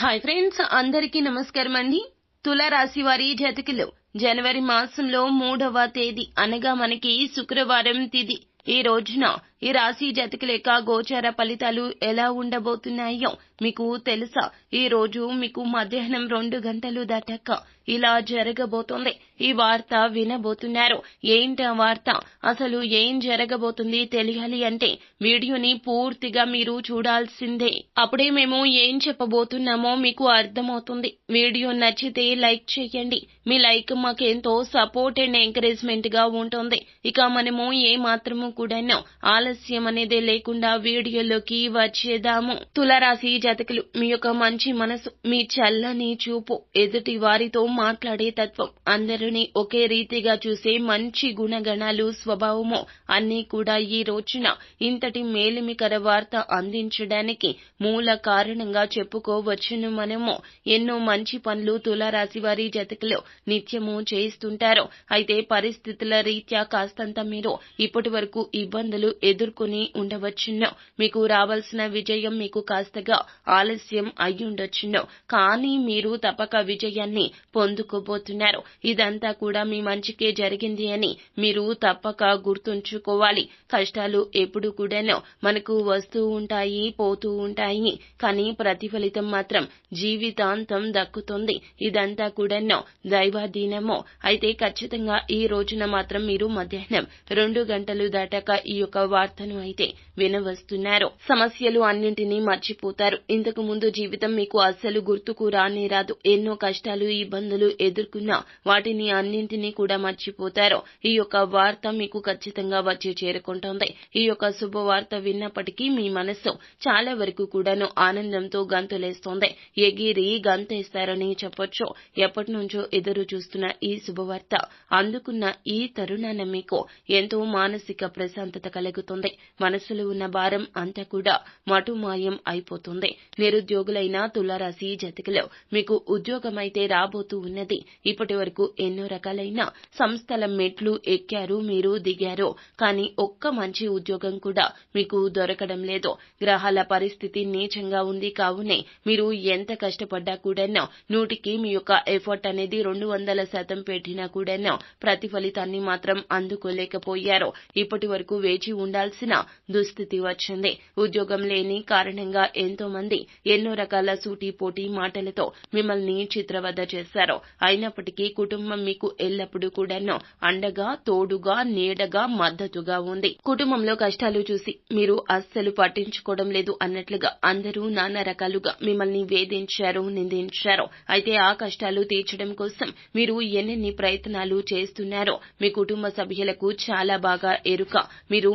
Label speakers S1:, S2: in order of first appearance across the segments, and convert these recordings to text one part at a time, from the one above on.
S1: Hi friends అందరికీ నమస్కారం అండి. తులారాశి వారి జతకులు జనవరి మాసంలో మూడవ తేదీ అనగా మనకి శుక్రవారం తిది. ఈ రోజున ఈ రాశి జతకుల యొక్క గోచార ఫలితాలు ఎలా ఉండబోతున్నాయో మీకు తెలుసా? ఈ రోజు మీకు మధ్యాహ్నం రెండు గంటలు దాటాక ఇలా జరగబోతోంది. ఈ వార్త వినబోతున్నారు. ఏంటి ఆ వార్త? అసలు ఏం జరగబోతుంది తెలియాలి అంటే వీడియోని పూర్తిగా మీరు చూడాల్సిందే. అప్పుడే మేము ఏం చెప్పబోతున్నామో మీకు అర్థమవుతుంది. వీడియో నచ్చితే లైక్ చేయండి. మీ లైక్ మాకెంతో సపోర్ట్ అండ్ ఎంకరేజ్మెంట్గా ఉంటుంది. ఇక మనము ఏ మాత్రము కూడా ఆలస్యం అనేది లేకుండా వీడియోలోకి వచ్చేదాము తులరాశి జతకులు మీ యొక్క మంచి మనసు మీ చల్లని చూపు ఎదుటి వారితో మాట్లాడే తత్వం అందరినీ ఒకే రీతిగా చూసే మంచి గుణగణాలు స్వభావము అన్నీ కూడా ఈ రోజున ఇంతటి మేలిమికర వార్త అందించడానికి మూల కారణంగా చెప్పుకోవచ్చును మనము. ఎన్నో మంచి పనులు తులారాశి వారి జతకులు నిత్యము చేస్తుంటారు. అయితే పరిస్థితుల రీత్యా కాస్తంత మీరు ఇప్పటి వరకు ఇబ్బందులు ఎదుర్కొని ఉండవచ్చును. మీకు రావాల్సిన విజయం మీకు కాస్తగా ఆలస్యం అయ్యుండొచ్చును. కానీ మీరు తప్పక విజయాన్ని పొందుకోబోతున్నారు. ఇదంతా కూడా మీ మంచికే జరిగింది అని మీరు తప్పక గుర్తుంచుకోవాలి. కష్టాలు ఎప్పుడు కూడాను మనకు వస్తూ ఉంటాయి పోతూ ఉంటాయి. కానీ ప్రతిఫలితం మాత్రం జీవితాంతం దక్కుతుంది. ఇదంతా కూడాను దైవాధీనము. అయితే ఖచ్చితంగా ఈ రోజున మాత్రం మీరు మధ్యాహ్నం రెండు గంటలు దాటాక ఈ యొక్క వార్తను అయితే వినవస్తున్నారు. సమస్యలు అన్నింటినీ మర్చిపోతారు. ఇంతకు ముందు జీవితం మీకు అస్సలు గుర్తుకు రానే రాదు. ఎన్నో కష్టాలు ఇబ్బందులు ఎదుర్కొన్నా వాటిని అన్నింటినీ కూడా మర్చిపోతారు. ఈ యొక్క వార్త మీకు ఖచ్చితంగా వచ్చి చేరుకుంటోంది. ఈ యొక్క శుభవార్త విన్నప్పటికీ మీ మనస్సు చాలా వరకు కూడాను ఆనందంతో గంతులేస్తోంది. ఎగిరి గంతేస్తారని చెప్పొచ్చు. ఎప్పటి నుంచో ఎదురు చూస్తున్న ఈ శుభవార్త అందుకున్న ఈ తరుణాన మీకు ఎంతో మానసిక ప్రశాంతత కలుగుతుంది. మనసులో ఉన్న భారం అంతా కూడా మటుమాయం అయిపోతుంది. నిరుద్యోగులైన తులారాశి జతకులు మీకు ఉద్యోగమైతే రాబోతూ ఉన్నది. ఇప్పటి వరకు ఎన్నో రకాలైన సంస్థల మెట్లు ఎక్కారు మీరు దిగారు. కానీ ఒక్క మంచి ఉద్యోగం కూడా మీకు దొరకడం లేదు. గ్రహాల పరిస్థితి నీచంగా ఉంది. కావునే మీరు ఎంత కష్టపడ్డా కూడా నూటికి మీ యొక్క ఎఫర్ట్ అనేది రెండు వందల శాతం పెట్టినా కూడా ప్రతిఫలితాన్ని మాత్రం అందుకోలేకపోయారు. ఇప్పటి వరకు వేచి చేయాల్సిన దుస్థితి వచ్చింది. ఉద్యోగం లేని కారణంగా ఎంతో మంది ఎన్నో రకాల సూటి పోటీ మాటలతో మిమ్మల్ని చిత్రవద చేశారు. అయినప్పటికీ కుటుంబం మీకు ఎల్లప్పుడూ కూడాను అండగా తోడుగా నీడగా మద్దతుగా ఉంది. కుటుంబంలో కష్టాలు చూసి మీరు అస్సలు పట్టించుకోవడం లేదు అన్నట్లుగా అందరూ నానా రకాలుగా మిమ్మల్ని వేధించారు నిందించారు. అయితే ఆ కష్టాలు తీర్చడం కోసం మీరు ఎన్నెన్ని ప్రయత్నాలు చేస్తున్నారో మీ కుటుంబ సభ్యులకు చాలా బాగా ఎరుక. మీరు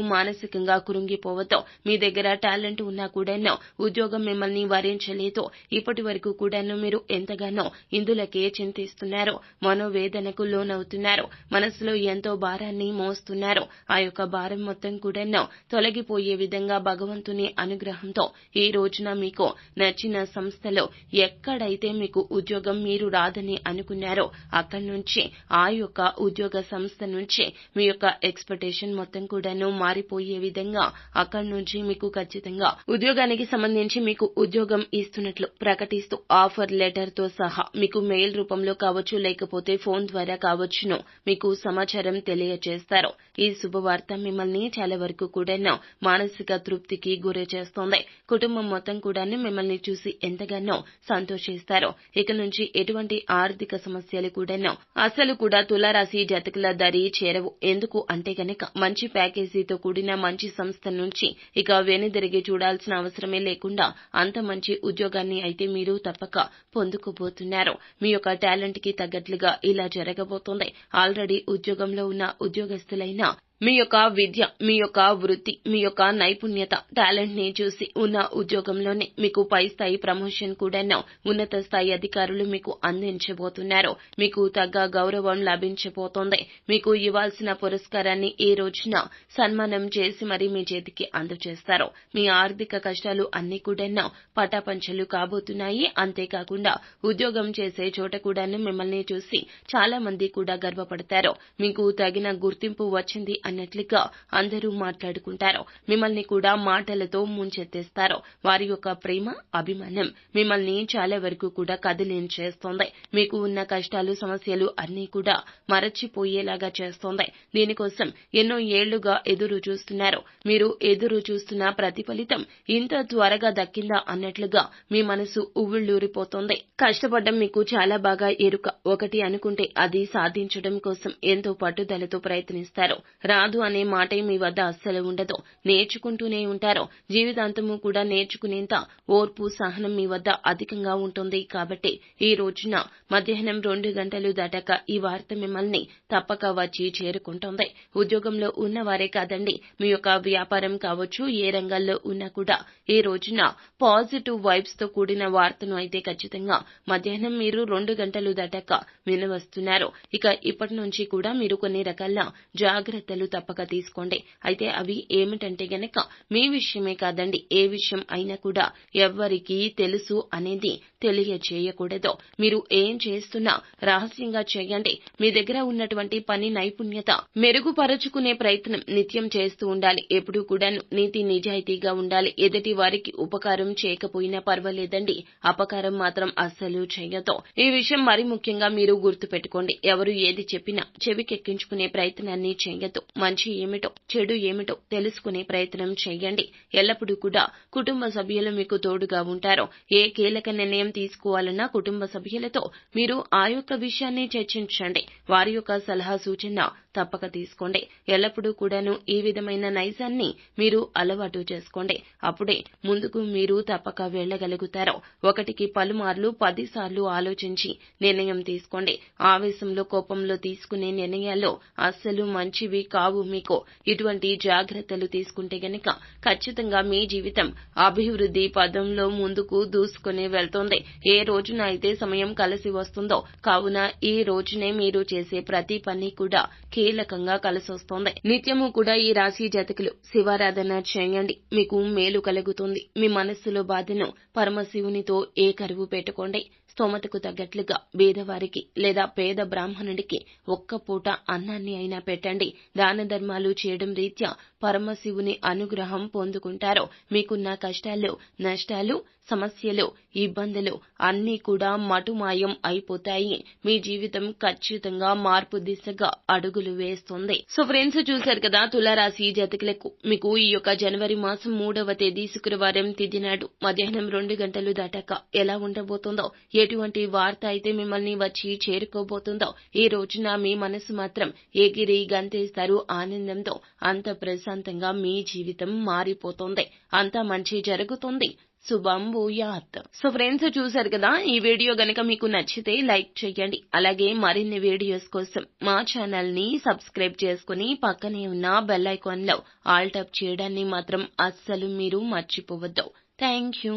S1: మానసికంగా కృంగిపోవద్దు. మీ దగ్గర టాలెంట్ ఉన్నా కూడాను ఉద్యోగం మిమ్మల్ని వరించలేదు. ఇప్పటి వరకు కూడాను మీరు ఎంతగానో ఇందులకే చింతిస్తున్నారు. మనోవేదనకు లోనవుతున్నారు. మనసులో ఎంతో భారాన్ని మోస్తున్నారు. ఆ యొక్క భారం మొత్తం కూడాను తొలగిపోయే విధంగా భగవంతుని అనుగ్రహంతో ఈ రోజున మీకు నచ్చిన సంస్థలో ఎక్కడైతే మీకు ఉద్యోగం మీరు రాదని అనుకున్నారో అక్కడి నుంచి ఆ యొక్క ఉద్యోగ సంస్థ నుంచి మీ యొక్క ఎక్స్పెక్టేషన్ మొత్తం కూడాను మారిపోయే విధంగా అక్కడి నుంచి మీకు ఖచ్చితంగా ఉద్యోగానికి సంబంధించి మీకు ఉద్యోగం ఇస్తున్నట్లు ప్రకటిస్తూ ఆఫర్ లెటర్తో సహా మీకు మెయిల్ రూపంలో కావచ్చు లేకపోతే ఫోన్ ద్వారా కావచ్చును మీకు సమాచారం తెలియజేస్తారు ఈ శుభవార్త మిమ్మల్ని చాలా వరకు కూడా మానసిక తృప్తికి గురి చేస్తోంది. కుటుంబం మొత్తం కూడా మిమ్మల్ని చూసి ఎంతగానో సంతోషిస్తారు. ఇక నుంచి ఎటువంటి ఆర్థిక సమస్యలు కూడాను అసలు కూడా తులారాశి జతకుల దరి చేరవు. ఎందుకు? అంటే గనక మంచి ప్యాకేజీతో కూడిన మంచి సంస్థ నుంచి ఇక వెనుదిరిగి చూడాల్సిన అవసరమే లేకుండా అంత మంచి ఉద్యోగాన్ని అయితే మీరు తప్పక పొందుకోబోతున్నారు. మీ యొక్క టాలెంట్కి తగ్గట్లుగా ఇలా జరగబోతోంది. ఆల్రెడీ ఉద్యోగంలో ఉన్న ఉద్యోగస్తులైన మీ యొక్క విద్య మీ యొక్క వృత్తి మీ యొక్క నైపుణ్యత టాలెంట్ని చూసి ఉన్న ఉద్యోగంలోనే మీకు పై స్థాయి ప్రమోషన్ కూడాను ఉన్నత స్థాయి అధికారులు మీకు అందించబోతున్నారు. మీకు తగ్గ గౌరవం లభించబోతోంది. మీకు ఇవ్వాల్సిన పురస్కారాన్ని ఈ రోజున సన్మానం చేసి మరీ మీ చేతికి అందజేస్తారు మీ ఆర్థిక కష్టాలు అన్ని కూడాను పటాపంచలు కాబోతున్నాయి. అంతేకాకుండా ఉద్యోగం చేసే చోట కూడాను మిమ్మల్ని చూసి చాలా మంది కూడా గర్వపడతారు. మీకు తగిన గుర్తింపు వచ్చింది అని అన్నట్లుగా అందరూ మాట్లాడుకుంటారు. మిమ్మల్ని కూడా మాటలతో ముంచెత్తేస్తారు. వారి యొక్క ప్రేమ అభిమానం మిమ్మల్ని చాలా వరకు కూడా కదిలించేస్తోంది మీకు ఉన్న కష్టాలు సమస్యలు అన్నీ కూడా మరచిపోయేలాగా చేస్తోంది. దీనికోసం ఎన్నో ఏళ్ళుగా ఎదురు చూస్తున్నారు. మీరు ఎదురు చూస్తున్న ప్రతిఫలితం ఇంత త్వరగా దక్కిందా అన్నట్లుగా మీ మనసు ఉవ్విళ్ళూరిపోతోంది. కష్టపడడం మీకు చాలా బాగా ఎరుక. ఒకటి అనుకుంటే అది సాధించడం కోసం ఎంతో పట్టుదలతో ప్రయత్నిస్తారు. రాదు అనే మాటే మీ వద్ద అస్సలు ఉండదు. నేర్చుకుంటూనే ఉంటారు జీవితాంతము కూడా నేర్చుకునేంత ఓర్పు సహనం మీ వద్ద అధికంగా ఉంటుంది కాబట్టి ఈ రోజున మధ్యాహ్నం రెండు గంటలు దాటాక ఈ వార్త మిమ్మల్ని తప్పక వచ్చి చేరుకుంటుంది. ఉద్యోగంలో ఉన్నవారే కాదండి మీ యొక్క వ్యాపారం కావచ్చు ఏ రంగాల్లో ఉన్నా కూడా ఈ రోజున పాజిటివ్ వైబ్స్తో కూడిన వార్తను అయితే ఖచ్చితంగా మధ్యాహ్నం మీరు రెండు గంటలు దాటాక వినవస్తున్నారు. ఇక ఇప్పటి నుంచి కూడా మీరు కొన్ని రకాల జాగ్రత్తలు తప్పక తీసుకోండి. అయితే అవి ఏమిటంటే గనక మీ విషయమే కాదండి ఏ విషయం అయినా కూడా ఎవ్వరికీ తెలుసు అనేది తెలియచేయకూడదు. మీరు ఏం చేస్తున్నా రహస్యంగా చేయండి. మీ దగ్గర ఉన్నటువంటి పని నైపుణ్యత మెరుగుపరుచుకునే ప్రయత్నం నిత్యం చేస్తూ ఉండాలి. ఎప్పుడూ కూడా నీతి నిజాయితీగా ఉండాలి. ఎదుటి వారికి ఉపకారం చేయకపోయినా పర్వాలేదండి. అపకారం మాత్రం అస్సలు చేయదు. ఈ విషయం మరి ముఖ్యంగా మీరు గుర్తు పెట్టుకోండి ఎవరు ఏది చెప్పినా చెవికెక్కించుకునే ప్రయత్నాన్ని చేయదు. మంచి ఏమిటో చెడు ఏమిటో తెలుసుకునే ప్రయత్నం చేయండి. ఎల్లప్పుడూ కూడా కుటుంబ సభ్యులు మీకు తోడుగా ఉంటారు. ఏ కీలక నిర్ణయం తీసుకోవాలన్నా కుటుంబ సభ్యులతో మీరు ఆ యొక్క విషయాన్ని చర్చించండి. వారి యొక్క సలహా సూచన తప్పక తీసుకోండి. ఎల్లప్పుడూ కూడాను ఈ విధమైన నైజాన్ని మీరు అలవాటు చేసుకోండి. అప్పుడే ముందుకు మీరు తప్పక వెళ్ళగలుగుతారు. ఒకటికి పలుమార్లు పదిసార్లు ఆలోచించి నిర్ణయం తీసుకోండి. ఆవేశంలో కోపంలో తీసుకునే నిర్ణయాల్లో అస్సలు మంచివి కావు మీకు. ఇటువంటి జాగ్రత్తలు తీసుకుంటే గనక ఖచ్చితంగా మీ జీవితం అభివృద్ధి పదంలో ముందుకు దూసుకుని వెళ్తోంది. ఏ రోజున అయితే సమయం కలిసి వస్తుందో కావున ఈ రోజునే మీరు చేసే ప్రతి పని కూడా కీలకంగా కలిసొస్తోంది. నిత్యము కూడా ఈ రాశి జాతకులు శివారాధన చేయండి. మీకు మేలు కలుగుతుంది. మీ మనస్సులో బాధను పరమశివునితో ఏ కరువు పెట్టుకోండి. స్తోమతకు తగ్గట్లుగా బీదవారికి లేదా పేద బ్రాహ్మణుడికి ఒక్క పూట అన్నాన్ని అయినా పెట్టండి. దాన ధర్మాలు చేయడం రీత్యా పరమశివుని అనుగ్రహం పొందుకుంటారో మీకున్న కష్టాలు నష్టాలు సమస్యలు ఇబ్బందులు అన్నీ కూడా మటుమాయం అయిపోతాయి. మీ జీవితం ఖచ్చితంగా మార్పు దిశగా అడుగులు వేస్తుంది. సో ఫ్రెండ్స్ చూశారు కదా తులారాశి జాతకులకు మీకు ఈ యొక్క జనవరి మాసం మూడవ తేదీ శుక్రవారం తిథి నాడు మధ్యాహ్నం రెండు గంటలు దాటాక ఎలా ఉండబోతుందో ఎటువంటి వార్త అయితే మిమ్మల్ని వచ్చి చేరుకోబోతుందో ఈ రోజున మీ మనసు మాత్రం ఎగిరి గంతేస్తారు ఆనందంతో. అంత ప్రశాంతంగా మీ జీవితం మారిపోతుంది. అంత మంచి జరుగుతుంది. శుభం భూయాత్. సో ఫ్రెండ్స్ చూశారు కదా? ఈ వీడియో గనక మీకు నచ్చితే లైక్ చేయండి. అలాగే మరిన్ని వీడియోస్ కోసం మా ఛానల్ని సబ్స్క్రైబ్ చేసుకుని పక్కనే ఉన్న బెల్ ఐకాన్లో ఆల్ టప్ చేయడాన్ని మాత్రం అస్సలు మీరు మర్చిపోవద్దు. Thank you.